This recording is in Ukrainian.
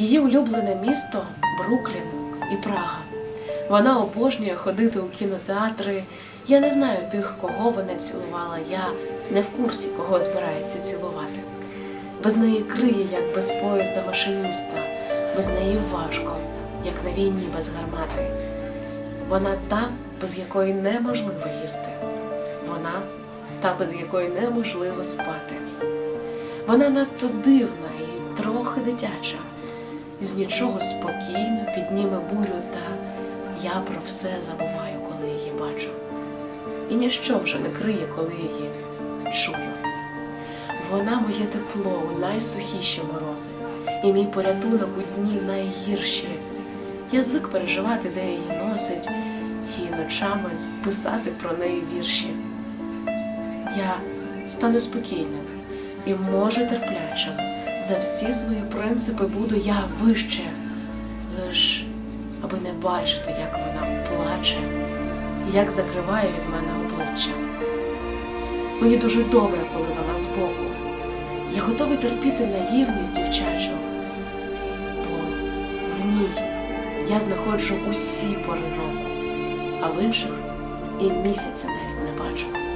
Її улюблене місто Бруклін і Прага. Вона обожнює ходити у кінотеатри. Я не знаю тих, кого вона цілувала. Я не в курсі, кого збирається цілувати. Без неї криє, як без поїзда машиніста, без неї важко, як на війні без гармати. Вона та, без якої неможливо їсти. Вона та, без якої неможливо спати. Вона надто дивна і трохи дитяча. З нічого спокійно підніме бурю, та я про все забуваю, коли її бачу. І ніщо вже не криє, коли її чую. Вона моє тепло у найсухіші морози, і мій порятунок у дні найгірші. Я звик переживати, де її носить, і ночами писати про неї вірші. Я стану спокійним і може терплячим. За всі свої принципи буду я вище, лиш аби не бачити, як вона плаче, як закриває від мене обличчя. Мені дуже добре, коли вона збоку. Я готовий терпіти наївність дівчачу, бо в ній я знаходжу усі пори року, а в інших і місяця навіть не бачу.